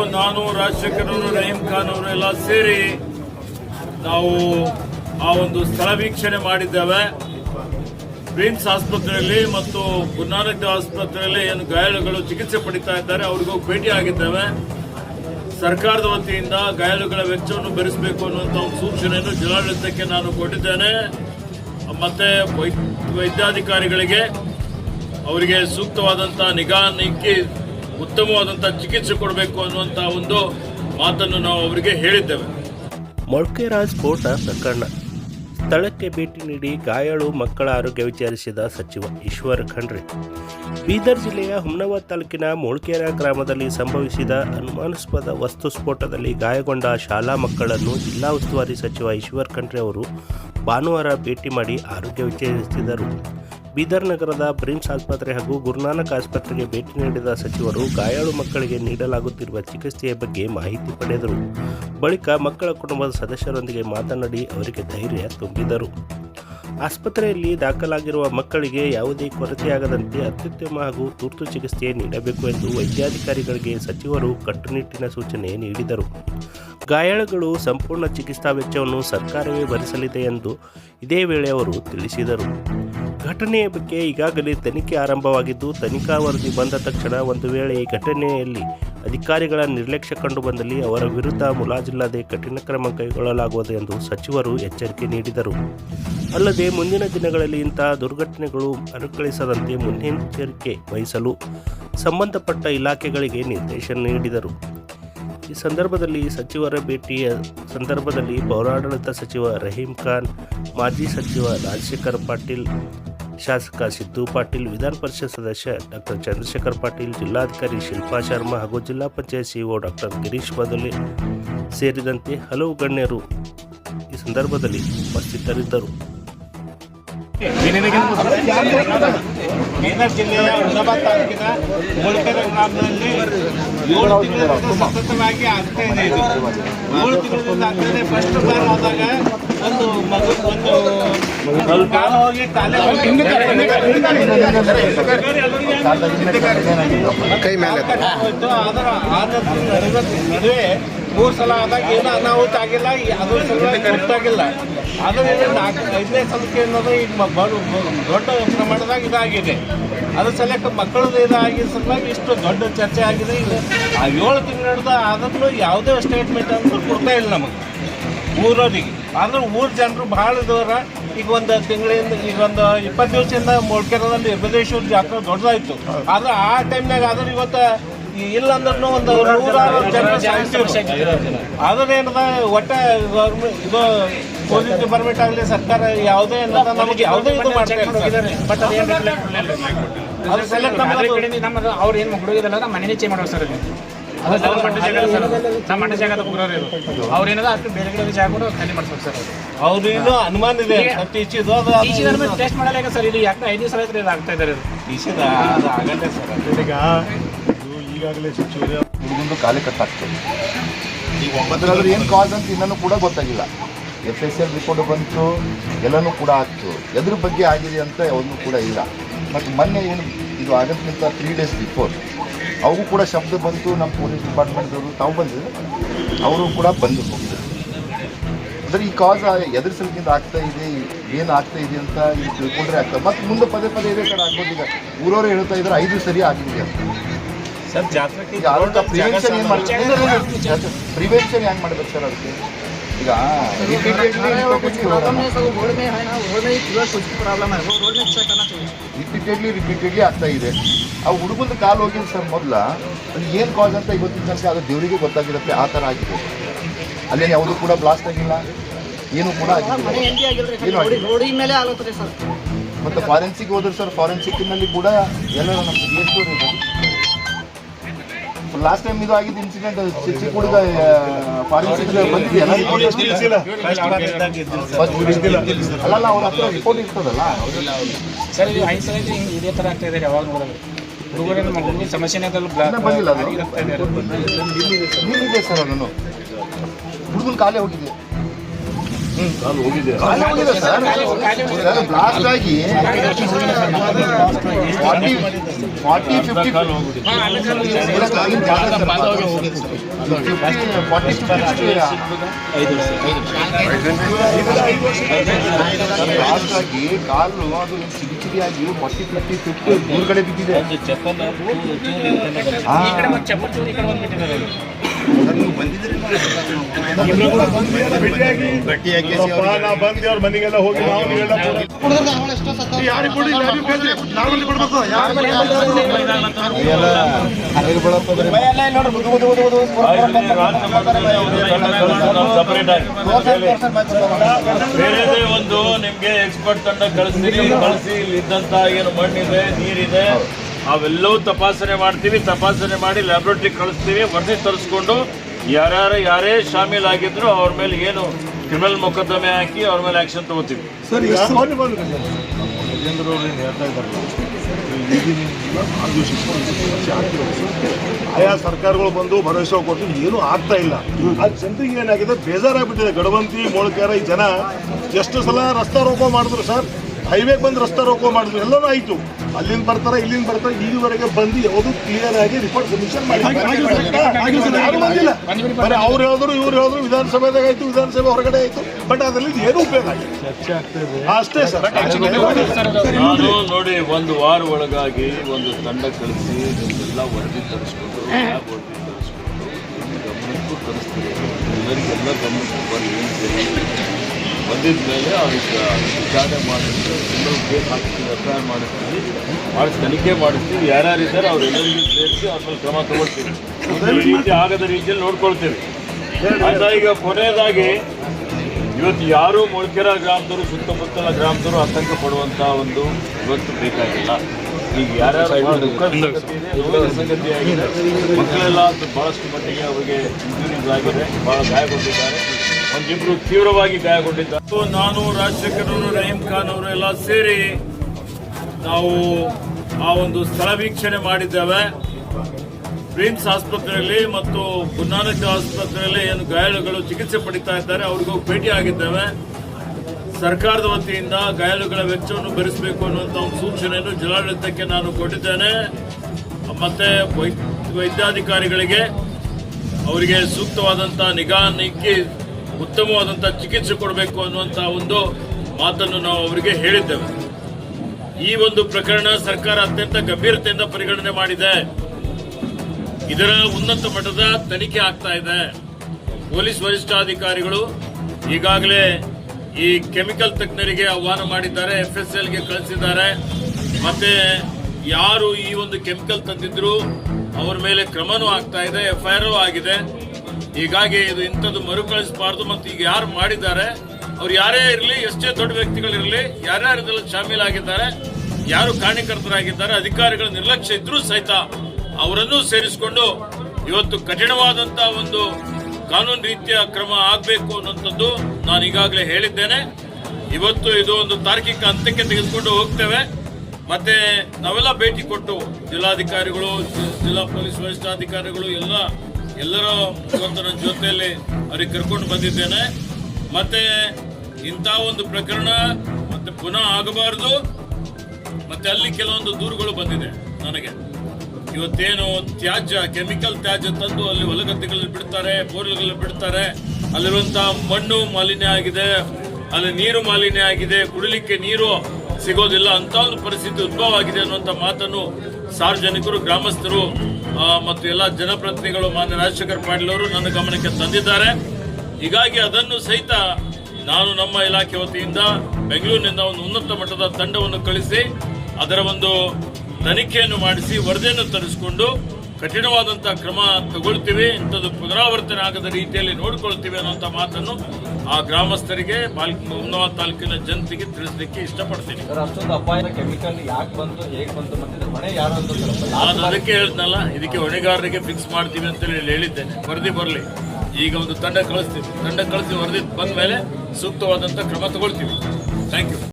ನಾನು ರಾಜಶೇಖರವರು ರಹೀಂ ಖಾನ್ ಅವರು ಎಲ್ಲ ಸೇರಿ ನಾವು ಆ ಒಂದು ಸ್ಥಳ ವೀಕ್ಷಣೆ ಮಾಡಿದ್ದೇವೆ. ಪ್ರಿನ್ಸ್ ಆಸ್ಪತ್ರೆಯಲ್ಲಿ ಮತ್ತು ಗುರುನಾನಕ್ ದೇವ್ ಆಸ್ಪತ್ರೆಯಲ್ಲಿ ಏನು ಗಾಯಾಳುಗಳು ಚಿಕಿತ್ಸೆ ಪಡಿತಾ ಇದ್ದಾರೆ, ಅವ್ರಿಗೂ ಭೇಟಿ ಆಗಿದ್ದೇವೆ ಸರ್ಕಾರದ ವತಿಯಿಂದ ಗಾಯಾಳುಗಳ ವೆಚ್ಚವನ್ನು ಭರಿಸಬೇಕು ಅನ್ನುವಂಥ ಒಂದು ಸೂಚನೆಯನ್ನು ಜಿಲ್ಲಾಡಳಿತಕ್ಕೆ ನಾನು ಕೊಟ್ಟಿದ್ದೇನೆ. ಮತ್ತೆ ವೈದ್ಯಾಧಿಕಾರಿಗಳಿಗೆ ಅವರಿಗೆ ಸೂಕ್ತವಾದಂಥ ನಿಗಾ ನೀಕಿ ಉತ್ತಮವಾದಂಥ ಚಿಕಿತ್ಸೆ ಕೊಡಬೇಕು ಅನ್ನುವಂಥ ಒಂದು ಮಾತನ್ನು ನಾವು ಅವರಿಗೆ ಹೇಳಿದ್ದೇವೆ. ಮೊಳ್ಕೆರ ಸ್ಫೋಟ ಪ್ರಕರಣ. ಸ್ಥಳಕ್ಕೆ ಭೇಟಿ ನೀಡಿ ಗಾಯಾಳು ಮಕ್ಕಳ ಆರೋಗ್ಯ ವಿಚಾರಿಸಿದ ಸಚಿವ ಈಶ್ವರ್ ಖಂಡ್ರೆ. ಬೀದರ್ ಜಿಲ್ಲೆಯ ಹುಮ್ನಾಬಾದ್ ತಾಲೂಕಿನ ಮೊಳ್ಕೆರಾ ಗ್ರಾಮದಲ್ಲಿ ಸಂಭವಿಸಿದ ಅನುಮಾನಾಸ್ಪದ ವಸ್ತು ಸ್ಫೋಟದಲ್ಲಿ ಗಾಯಗೊಂಡ ಶಾಲಾ ಮಕ್ಕಳನ್ನು ಜಿಲ್ಲಾ ಉಸ್ತುವಾರಿ ಸಚಿವ ಈಶ್ವರ್ ಖಂಡ್ರೆ ಅವರು ಭಾನುವಾರ ಭೇಟಿ ಮಾಡಿ ಆರೋಗ್ಯ ವಿಚಾರಿಸಿದರು. ಬೀದರ್ ನಗರದ ಬ್ರಿಮ್ಸ್ ಆಸ್ಪತ್ರೆ ಹಾಗೂ ಗುರುನಾನಕ್ ಆಸ್ಪತ್ರೆಗೆ ಭೇಟಿ ನೀಡಿದ ಸಚಿವರು ಗಾಯಾಳು ಮಕ್ಕಳಿಗೆ ನೀಡಲಾಗುತ್ತಿರುವ ಚಿಕಿತ್ಸೆಯ ಬಗ್ಗೆ ಮಾಹಿತಿ ಪಡೆದರು. ಬಳಿಕ ಮಕ್ಕಳ ಕುಟುಂಬದ ಸದಸ್ಯರೊಂದಿಗೆ ಮಾತನಾಡಿ ಅವರಿಗೆ ಧೈರ್ಯ ತುಂಬಿದರು. ಆಸ್ಪತ್ರೆಯಲ್ಲಿ ದಾಖಲಾಗಿರುವ ಮಕ್ಕಳಿಗೆ ಯಾವುದೇ ಕೊರತೆಯಾಗದಂತೆ ಅತ್ಯುತ್ತಮ ಹಾಗೂ ತುರ್ತು ಚಿಕಿತ್ಸೆ ನೀಡಬೇಕು ಎಂದು ವೈದ್ಯಾಧಿಕಾರಿಗಳಿಗೆ ಸಚಿವರು ಕಟ್ಟುನಿಟ್ಟಿನ ಸೂಚನೆ ನೀಡಿದರು. ಗಾಯಾಳುಗಳು ಸಂಪೂರ್ಣ ಚಿಕಿತ್ಸಾ ವೆಚ್ಚವನ್ನು ಸರ್ಕಾರವೇ ಭರಿಸಲಿದೆ ಎಂದು ಇದೇ ವೇಳೆ ಅವರು ತಿಳಿಸಿದರು. ಘಟನೆಯ ಬಗ್ಗೆ ಈಗಾಗಲೇ ತನಿಖೆ ಆರಂಭವಾಗಿದ್ದು, ತನಿಖಾ ವರದಿ ಬಂದ ತಕ್ಷಣ ಒಂದು ವೇಳೆ ಈ ಘಟನೆಯಲ್ಲಿ ಅಧಿಕಾರಿಗಳ ನಿರ್ಲಕ್ಷ್ಯ ಕಂಡು ಬಂದಲ್ಲಿ ಅವರ ವಿರುದ್ಧ ಮುಲಾಜಿಲ್ಲದೆ ಕಠಿಣ ಕ್ರಮ ಕೈಗೊಳ್ಳಲಾಗುವುದು ಎಂದು ಸಚಿವರು ಎಚ್ಚರಿಕೆ ನೀಡಿದರು. ಅಲ್ಲದೆ ಮುಂದಿನ ದಿನಗಳಲ್ಲಿ ಇಂತಹ ದುರ್ಘಟನೆಗಳು ಅನುಕಳಿಸದಂತೆ ಮುನ್ನೆಚ್ಚರಿಕೆ ವಹಿಸಲು ಸಂಬಂಧಪಟ್ಟ ಇಲಾಖೆಗಳಿಗೆ ನಿರ್ದೇಶನ ನೀಡಿದರು. ಈ ಸಂದರ್ಭದಲ್ಲಿ ಸಚಿವರ ಭೇಟಿಯ ಸಂದರ್ಭದಲ್ಲಿ ಪೌರಾಡಳಿತ ಸಚಿವ ರಹೀಂ ಖಾನ್, ಮಾಜಿ ಸಚಿವ ರಾಜಶೇಖರ್ ಪಾಟೀಲ್ ಶಾಸಕ ಸಿದ್ದು ಪಾಟೀಲ್, ವಿಧಾನ ಪರಿಷತ್ ಸದಸ್ಯ ಡಾಕ್ಟರ್ ಚಂದ್ರಶೇಖರ್ ಪಾಟೀಲ್, ಜಿಲ್ಲಾಧಿಕಾರಿ ಶಿಲ್ಪಾ ಶರ್ಮಾ ಹಾಗೂ ಜಿಲ್ಲಾ ಪಂಚಾಯತ್ ಸಿಇಒ ಡಾಕ್ಟರ್ ಗಿರೀಶ್ ಬದಲಿ ಸೇರಿದಂತೆ ಹಲವು ಗಣ್ಯರು ಈ ಸಂದರ್ಭದಲ್ಲಿ ಉಪಸ್ಥಿತರಿದ್ದರು. ಬೀದರ್ ಜಿಲ್ಲೆಯ ಹುಮನಾಬಾದ್ ತಾಲೂಕಿನ ತಿಂಗಳಿಂದ ಸತತವಾಗಿ ಆಗ್ತಾ ಇದೆ ಇದು ಏಳು ತಿಂಗಳಿಂದ ಆಗ್ತಾ ಇದೆ ಫಸ್ಟ್ ಬಾರ್ ಒಂದು ಮಗು ಒಂದು ಕಾಲು ಹೋಗಿ ತಾಲೆ ಕೈ ಮೇಲೆ ಅದರ ನಡುವೆ ಮೂರು ಸಲ ಆದಾಗ ಏನೂ ಅನಾಹುತ ಆಗಿಲ್ಲ. ಅದು ಸಲುವಾಗಿ ಗೊತ್ತಾಗಿಲ್ಲ ಅದರಿಂದ ನಾಲ್ಕು ಐದನೇ ಸಲಕ್ಕೆ ಅನ್ನೋದು ಈಗ ದೊಡ್ಡ ಪ್ರಮಾಣದಾಗ ಇದಾಗಿದೆ. ಅದ್ರ ಸಲಕ್ಕೆ ಮಕ್ಕಳದ್ದು ಇದಾಗಿದ ಸಲುವಾಗಿ ಇಷ್ಟು ದೊಡ್ಡ ಚರ್ಚೆ ಆಗಿದೆ. ಈಗ ಆ ಏಳು ತಿಂಗಳ ಆದ್ರೂ ಯಾವುದೇ ಸ್ಟೇಟ್ಮೆಂಟ್ ಅಂತ ಕೊಡ್ತಾ ಇಲ್ಲ ನಮಗೆ. ಊರವರಿಗೆ ಆದ್ರೆ ಊರ ಜನರು ಭಾಳ ಇದ್ದವ್ರ ಈಗ ಒಂದು ತಿಂಗಳಿಂದ ಈಗ ಒಂದು ಇಪ್ಪತ್ತು ದಿವಸದಿಂದ ಮೊಳ್ಕೆರದಲ್ಲಿ ಬದೇಶ್ವರ ಜಾತ್ರೆ ದೊಡ್ಡದಾಯ್ತು. ಆದ್ರೆ ಆ ಟೈಮ್ನಾಗ ಆದ್ರೆ ಇವತ್ತು ಇಲ್ಲ ಅಂದ್ರೂ ಒಂದು ನೂರಾರು ಜನ. ಆದ್ರೆ ಏನದ ಒಟ್ಟ ಗೌರ್ಮೆಂಟ್ ಇದು ಪೊಲೀಸ್ ಡಿಪಾರ್ಟ್ಮೆಂಟ್ ಆಗಲಿ ಸರ್ಕಾರ ಯಾವುದೇ ಏನದ ನಮಗೆ ಯಾವುದೇ ಇದು ಮಾಡ್ತಾರೆ ಅದು ಸೆಲೆಕ್ಟ್ ನಮ್ಮದು ಅವ್ರು ಏನು ಹುಡುಗಿದಲ್ಲ ನಮ್ಮ ಮನೆ ಚೇಂಜ್ ಮಾಡೋರು ಸರ್ ಮಟ್ಟ ಜಾಗ ಸರ್ ನಮ್ಮ ಮಟ್ಟ ಅಷ್ಟು ಬೇರೆ ಜಾಗ ಖಾಲಿ ಮಾಡ್ಸ್ಬೇಕು ಸರ್ ಅನುಮಾನ ಇದೆ. ಟೆಸ್ಟ್ ಮಾಡಲ್ಲ ಸರ್ ಇದು ಯಾಕೆ ಐದು ಸಲ ಇದು ಆಗ್ತಾ ಇದ್ದಾರೆ ಇದು. ಟೀಚಿದ ಅದು ಆಗಲ್ಲ ಸರ್ ಈಗ ಇದು ಈಗಾಗಲೇ ಸಚಿವರು ಹುಡುಗಂದು ಕಾಲೇ ಕಟ್ಟಾಗ್ತದೆ ಈಗ ಒಂಬತ್ತರಾದ್ರೂ ಏನು ಕಾಸ್ ಅಂತ ಇನ್ನೂ ಕೂಡ ಗೊತ್ತಾಗಿಲ್ಲ. ಎಫ್ ಎಸ್ ಎಲ್ ರಿಪೋರ್ಟ್ ಬಂತು ಎಲ್ಲನೂ ಕೂಡ ಆಗ್ತು ಎದ್ರ ಬಗ್ಗೆ ಆಗಿದೆ ಅಂತ ಒಂದು ಕೂಡ ಇಲ್ಲ. ಮತ್ತು ಮೊನ್ನೆ ಏನು ಇದು ಆಗತ್ತಿಂತ ತ್ರೀ ಡೇಸ್ ಬಿಫೋರ್ ಅವ್ರಿಗೂ ಕೂಡ ಶಬ್ದ ಬಂತು ನಮ್ಮ ಪೊಲೀಸ್ ಡಿಪಾರ್ಟ್ಮೆಂಟ್ದವರು ತಾವು ಬಂದಿದ್ರು. ಅವರು ಕೂಡ ಬಂದು ಹೋಗಿದ್ರು. ಅಂದರೆ ಈ ಕಾಸ್ ಎದ್ರ ಸಲಕಿಂದ ಆಗ್ತಾ ಇದೆ ಏನು ಆಗ್ತಾ ಇದೆ ಅಂತ ಇಲ್ಲಿ ತಿಳ್ಕೊಂಡ್ರೆ ಆಗ್ತದೆ ಮತ್ತು ಮುಂದೆ ಪದೇ ಪದೇ ಇದೇ ಥರ ಆಗ್ಬೋದು. ಈಗ ಊರವರು ಹೇಳ್ತಾ ಇದ್ದಾರೆ ಐದು ಸರಿ ಆಗಿದೆ ಅಂತ ಸರ್ ಜಾತ್ರೆ ಪ್ರಿವೆನ್ಷನ್ ಏನು ಮಾಡ್ಬೇಕು? ಪ್ರಿವೆನ್ಷನ್ ಹೆಂಗೆ ಮಾಡ್ಬೇಕು ಸರ್ ಅದಕ್ಕೆ? ಈಗ ರಿಪೀಟೆಡ್ಲಿ ರಿಪೀಟೆಡ್ಲಿ ಆಗ್ತಾ ಇದೆ. ಆ ಹುಡುಗಂದು ಕಾಲು ಹೋಗಿದೆ ಸರ್ ಮೊದಲ ಅದು ಏನು ಕಾಸ್ ಅಂತ ಇವತ್ತಿನ ತನಕ ಅದು ದೇವರಿಗೆ ಗೊತ್ತಾಗಿರುತ್ತೆ ಆ ಥರ ಆಗಿದೆ. ಅಲ್ಲೇನು ಯಾವುದೂ ಕೂಡ ಬ್ಲಾಸ್ಟ್ ಆಗಿಲ್ಲ ಏನು ಕೂಡ ಆಗಿಲ್ಲ. ಮತ್ತು ಫಾರೆನ್ಸಿಕ್ ಹೋದ್ರೆ ಸರ್ ಫಾರೆನ್ಸಿಕ್ನಲ್ಲಿ ಕೂಡ ಎಲ್ಲರೂ ನಮ್ಮ ಎಷ್ಟು ಲಾಸ್ಟ್ ಟೈಮ್ ಇದು ಆಗಿದ್ದ ಇನ್ಸಿಡೆಂಟ್ ಫಾರೆನ್ಸಿಕ್ ಬಂದಿದೆಯಲ್ಲ? ಅಲ್ಲಲ್ಲ ಅವ್ರ ಹತ್ರ ರಿಪೋರ್ಟ್ ಇರ್ತದಲ್ಲ? ಸರ್ ಇದು ಐದು ಸಲ ಹಿಂಗೆ ಇದೇ ಥರ ಆಗ್ತಾ ಇದ್ದಾರೆ ಯಾವಾಗ ನೋಡೋದು? ಹುಡುಗರೇನು ನಮ್ಮ ಸಮಸ್ಯೆನೇ ಬಂದಿಲ್ಲ ಅದು. ಸರ್ ಅದನ್ನು. ಹುಡುಗನ ಕಾಲೇ ಹೋಗಿದೆ. ಕಾಲು ಹೋಗಿದೆ ಸರ್. ಸರ್. ಬ್ಲಾಸ್ಟ್ ಆಗಿ forty forty fifty forty blast ಆಗಿ ಕಾಲು ಅದು ಚಿಡಿ ಆಗಿ ಫಾರ್ಟಿ ಫಿಫ್ಟಿ ಫಿಫ್ಟಿ ಮೂರು ಕಡೆ ಬಿದ್ದಿದೆ. ಚಪ್ಪಲ್ ಮನೆಗೆಲ್ಲ ಹೋಗಿ ಬೇರೆದೇ ಒಂದು ನಿಮ್ಗೆ ಎಕ್ಸ್ಪರ್ಟ್ ತಂಡ ಕಳಿಸ್ತೀವಿ ಕಳಿಸಿ ಇಲ್ಲಿ ಇದ್ದಂತ ಏನು ಮಣ್ಣಿದೆ ನೀರಿದೆ ಅವೆಲ್ಲವೂ ತಪಾಸಣೆ ಮಾಡ್ತೀವಿ ತಪಾಸಣೆ ಮಾಡಿ ಲ್ಯಾಬ್ರೇಟರಿ ಕಳಿಸ್ತೀವಿ ವರದಿ ತರಿಸ್ಕೊಂಡು ಯಾರ್ಯಾರು ಯಾರೇ ಶಾಮೀಲ್ ಆಗಿದ್ರು ಅವ್ರ ಮೇಲೆ ಏನು ಕ್ರಿಮಿನಲ್ ಮೊಕದ್ದಮೆ ಹಾಕಿ ಅವ್ರ ಮೇಲೆ ಆಕ್ಷನ್ ತಗೋತೀವಿ. ರಾಜೇಂದ್ರ ಅವ್ರು ಏನು ಹೇಳ್ತಾ ಇದ್ದಾರಲ್ಲ ಆಗ್ತಿರೋದು. ಆಯಾ ಸರ್ಕಾರಗಳು ಬಂದು ಭರವಸೆ ಕೊಟ್ಟು ಏನೂ ಆಗ್ತಾ ಇಲ್ಲ. ಆ ಜನರಿಗೆ ಏನಾಗಿದೆ? ಬೇಜಾರಾಗ್ಬಿಟ್ಟಿದೆ. ಗಡವಂತಿ ಮೊಳಕೆರ ಈ ಜನ ಎಷ್ಟು ಸಲ ರಸ್ತೆ ರೋಪ ಮಾಡಿದ್ರು ಸರ್? ಹೈವೇಗೆ ಬಂದು ರಸ್ತೆ ರೋಕೋ ಮಾಡಿದ್ರು ಎಲ್ಲರೂ ಆಯ್ತು. ಅಲ್ಲಿಂದ ಬರ್ತಾರೆ ಇಲ್ಲಿಂದ ಬರ್ತಾರೆ ಇಲ್ಲಿವರೆಗೆ ಬಂದು ಯಾವುದು ಕ್ಲಿಯರ್ ಆಗಿ ರಿಪೋರ್ಟ್ ಸಬ್ಮಿಷನ್ ಮಾಡಿಲ್ಲ ಬರೀ ಅವ್ರು ಹೇಳಿದ್ರು ಇವ್ರು ಹೇಳಿದ್ರು ವಿಧಾನಸಭೆದಾಗ ಆಯ್ತು ವಿಧಾನಸಭೆ ಹೊರಗಡೆ ಆಯ್ತು ಬಟ್ ಅದರಲ್ಲಿ ಏನು ಉಪಯೋಗ ಆಗಿಲ್ಲ. ಅಷ್ಟೇ ಸರ್ ನಾನು ನೋಡಿ ಒಂದು ವಾರ ಒಳಗಾಗಿ ಒಂದು ತಂಡ ಕಳಿಸಿ ಎಲ್ಲ ವರದಿ ತರಿಸ್ಕೊಂಡು ವರದಿ ಗಮನಕ್ಕೂ ತರಿಸ್ತೀವಿ. ಎಲ್ಲರಿಗೆಲ್ಲ ಗಮನಕ್ಕೆ ಬರಲಿ ಏನು ಅವ್ರಿಗೆ ಬಂದಿದ ಮೇಲೆ ಅದಕ್ಕೆ ವಿಚಾರಣೆ ಮಾಡಿಸ್ತೀವಿ ಎಲ್ಲರೂ ಕೇಸ್ ಹಾಕ್ತೀವಿ ಎಫ್ ಐ ಆರ್ ಮಾಡಿಸ್ತೀವಿ ಮಾಡಿಸಿ ತನಿಖೆ ಮಾಡಿಸ್ತೀವಿ. ಯಾರ್ಯಾರು ಇದ್ದಾರೆ ಅವರೆಲ್ಲರಿಗೂ ಸೇರಿಸಿ ಅವ್ರ ಮೇಲೆ ಕ್ರಮ ತಗೊಳ್ತೀವಿ. ರೀತಿ ಆಗದ ರೀತಿಯಲ್ಲಿ ನೋಡ್ಕೊಳ್ತೀವಿ. ಅಂತ ಈಗ ಕೊನೆಯದಾಗಿ ಇವತ್ತು ಯಾರು ಮೊಳಕೆರ ಗ್ರಾಮದವರು ಸುತ್ತಮುತ್ತಲ ಗ್ರಾಮದವರು ಆತಂಕ ಪಡುವಂಥ ಒಂದು ಇವತ್ತು ಬೇಕಾಗಿಲ್ಲ. ಈಗ ಯಾರ್ಯಾರು ಸಂಗತಿಯಾಗಿದೆ ಮಕ್ಕಳೆಲ್ಲ ಬಹಳಷ್ಟು ಮಟ್ಟಿಗೆ ಅವರಿಗೆ ಇಂಜುರೀಸ್ ಆಗಿದೆ ಬಹಳ ಗಾಯಗೊಂಡಿದ್ದಾರೆ. ಒಂದಿಬ್ರು ತೀವ್ರವಾಗಿ ಗಾಯಗೊಂಡಿದ್ದಾರೆ ನಾನು, ರಾಜಶೇಖರ್ ರಹೀಂ ಖಾನ್ ಅವರು ಎಲ್ಲ ಸೇರಿ ನಾವು ಆ ಒಂದು ಸ್ಥಳ ವೀಕ್ಷಣೆ ಮಾಡಿದ್ದೇವೆ. ಪ್ರಿಮ್ಸ್ ಆಸ್ಪತ್ರೆಯಲ್ಲಿ ಮತ್ತು ಗುರುನಾನಕ್ ಆಸ್ಪತ್ರೆಯಲ್ಲಿ ಏನು ಗಾಯಾಳುಗಳು ಚಿಕಿತ್ಸೆ ಪಡಿತಾ ಇದ್ದಾರೆ, ಅವ್ರಿಗೂ ಭೇಟಿ ಆಗಿದ್ದೇವೆ ಸರ್ಕಾರದ ವತಿಯಿಂದ ಗಾಯಾಳುಗಳ ವೆಚ್ಚವನ್ನು ಭರಿಸಬೇಕು ಅನ್ನುವಂಥ ಒಂದು ಸೂಚನೆಯನ್ನು ಜಿಲ್ಲಾಡಳಿತಕ್ಕೆ ನಾನು ಕೊಟ್ಟಿದ್ದೇನೆ. ಮತ್ತೆ ವೈದ್ಯಾಧಿಕಾರಿಗಳಿಗೆ ಅವರಿಗೆ ಸೂಕ್ತವಾದಂಥ ನಿಗಾ ನಿಕ್ಕಿ ಉತ್ತಮವಾದಂಥ ಚಿಕಿತ್ಸೆ ಕೊಡಬೇಕು ಅನ್ನುವಂಥ ಒಂದು ಮಾತನ್ನು ನಾವು ಅವರಿಗೆ ಹೇಳಿದ್ದೇವೆ. ಈ ಒಂದು ಪ್ರಕರಣ ಸರ್ಕಾರ ಅತ್ಯಂತ ಗಂಭೀರತೆಯಿಂದ ಪರಿಗಣನೆ ಮಾಡಿದೆ. ಇದರ ಉನ್ನತ ಮಟ್ಟದ ತನಿಖೆ ಆಗ್ತಾ ಇದೆ. ಪೊಲೀಸ್ ವರಿಷ್ಠಾಧಿಕಾರಿಗಳು ಈಗಾಗಲೇ ಈ ಕೆಮಿಕಲ್ ತಜ್ಞರಿಗೆ ಆಹ್ವಾನ ಮಾಡಿದ್ದಾರೆ ಎಫ್ ಎಸ್ ಎಲ್ಗೆ ಕಳಿಸಿದ್ದಾರೆ. ಮತ್ತೆ ಯಾರು ಈ ಒಂದು ಕೆಮಿಕಲ್ ತಂದಿದ್ರು, ಅವರ ಮೇಲೆ ಕ್ರಮನೂ ಆಗ್ತಾ ಇದೆ ಎಫ್ ಐ ಆರ್ ಆಗಿದೆ. ಹೀಗಾಗಿ ಇದು ಇಂಥದ್ದು ಮರುಕಳಿಸಬಾರ್ದು ಮತ್ತು ಈಗ ಯಾರು ಮಾಡಿದ್ದಾರೆ, ಅವ್ರು ಯಾರೇ ಇರಲಿ, ಎಷ್ಟೇ ದೊಡ್ಡ ವ್ಯಕ್ತಿಗಳಿರಲಿ, ಯಾರ್ಯಾರು ಇದರಲ್ಲಿ ಶಾಮೀಲಾಗಿದ್ದಾರೆ ಯಾರು ಕಾರಣಕರ್ತರಾಗಿದ್ದಾರೆ ಅಧಿಕಾರಿಗಳ ನಿರ್ಲಕ್ಷ್ಯ ಇದ್ರೂ ಸಹಿತ ಅವರನ್ನು ಸೇರಿಸಿಕೊಂಡು ಇವತ್ತು ಕಠಿಣವಾದಂತಹ ಒಂದು ಕಾನೂನು ರೀತಿಯ ಕ್ರಮ ಆಗಬೇಕು ಅನ್ನುವಂಥದ್ದು ನಾನು ಈಗಾಗಲೇ ಹೇಳಿದ್ದೇನೆ. ಇವತ್ತು ಇದು ಒಂದು ತಾರ್ಕಿಕ ಅಂತ್ಯಕ್ಕೆ ತೆಗೆದುಕೊಂಡು ಹೋಗ್ತೇವೆ. ಮತ್ತೆ ನಾವೆಲ್ಲ ಭೇಟಿ ಕೊಟ್ಟು ಜಿಲ್ಲಾಧಿಕಾರಿಗಳು, ಜಿಲ್ಲಾ ಪೊಲೀಸ್ ವರಿಷ್ಠಾಧಿಕಾರಿಗಳು, ಎಲ್ಲ ಎಲ್ಲರ ಇವತ್ತು ನನ್ನ ಜೊತೆಯಲ್ಲಿ ಅವ್ರಿಗೆ ಕರ್ಕೊಂಡು ಬಂದಿದ್ದೇನೆ. ಮತ್ತೆ ಇಂಥ ಒಂದು ಪ್ರಕರಣ ಮತ್ತೆ ಪುನಃ ಆಗಬಾರದು. ಮತ್ತೆ ಅಲ್ಲಿ ಕೆಲವೊಂದು ದೂರುಗಳು ಬಂದಿದೆ ನನಗೆ. ಇವತ್ತೇನು ತ್ಯಾಜ್ಯ, ಕೆಮಿಕಲ್ ತ್ಯಾಜ್ಯ ತಂದು ಅಲ್ಲಿ ಹೊಲಗದ್ದೆಗಳಲ್ಲಿ ಬಿಡ್ತಾರೆ, ಬೋರ್ಗಳಲ್ಲಿ ಬಿಡ್ತಾರೆ. ಅಲ್ಲಿರುವಂತಹ ಮಣ್ಣು ಮಾಲಿನ್ಯ ಆಗಿದೆ. ಅಲ್ಲಿ ನೀರು ಮಾಲಿನ್ಯ ಆಗಿದೆ. ಕುಡಿಲಿಕ್ಕೆ ನೀರು ಸಿಗೋದಿಲ್ಲ. ಅಂತ ಒಂದು ಪರಿಸ್ಥಿತಿ ಉದ್ಭವ ಆಗಿದೆ ಅನ್ನುವಂಥ ಮಾತನ್ನು ಸಾರ್ವಜನಿಕರು, ಗ್ರಾಮಸ್ಥರು ಮತ್ತು ಎಲ್ಲ ಜನಪ್ರತಿನಿಧಿಗಳು, ಮಾನ್ಯ ರಾಜಶೇಖರ್ ಪಾಟೀಲ್ ಅವರು ನನ್ನ ಗಮನಕ್ಕೆ ತಂದಿದ್ದಾರೆ. ಹೀಗಾಗಿ ಅದನ್ನು ಸಹಿತ ನಾನು ನಮ್ಮ ಇಲಾಖೆ ವತಿಯಿಂದ ಬೆಂಗಳೂರಿನಿಂದ ಒಂದು ಉನ್ನತ ಮಟ್ಟದ ತಂಡವನ್ನು ಕಳಿಸಿ, ಅದರ ಒಂದು ತನಿಖೆಯನ್ನು ಮಾಡಿಸಿ, ವರದಿಯನ್ನು ತರಿಸಿಕೊಂಡು ಕಠಿಣವಾದಂಥ ಕ್ರಮ ತಗೊಳ್ತೀವಿ, ಇಂಥದ್ದು ಪುನರಾವರ್ತನೆ ಆಗದ ರೀತಿಯಲ್ಲಿ ನೋಡಿಕೊಳ್ತೀವಿ ಅನ್ನೋಂಥ ಮಾತನ್ನು ಆ ಗ್ರಾಮಸ್ಥರಿಗೆ ಹುಮ್ನಾಬಾದ್ ತಾಲೂಕಿನ ಜನತೆಗೆ ತಿಳಿಸಲಿಕ್ಕೆ ಇಷ್ಟಪಡ್ತೀನಿ. ಅಷ್ಟೊಂದು ಅಪಾಯದ ಕೆಮಿಕಲ್ ಯಾಕೆ ಬಂತು ಹೇಗೆ ಬಂತು ಮತ್ತೆ ಹೊಣೆ ಯಾರು ಅಂತ ನಾನು ಅದಕ್ಕೆ ಹೇಳಿದ್ನಲ್ಲ ಇದಕ್ಕೆ ಹೊಣೆಗಾರರಿಗೆ ಫಿಕ್ಸ್ ಮಾಡ್ತೀವಿ ಅಂತ ಹೇಳಿ ಹೇಳಿದ್ದೇನೆ. ವರದಿ ಬರಲಿ. ಈಗ ಒಂದು ತಂಡ ಕಳಿಸ್ತೀವಿ. ತಂಡ ಕಳಿಸಿ ವರದಿ ಬಂದ ಮೇಲೆ ಸೂಕ್ತವಾದಂಥ ಕ್ರಮ ತಗೊಳ್ತೀವಿ. Thank you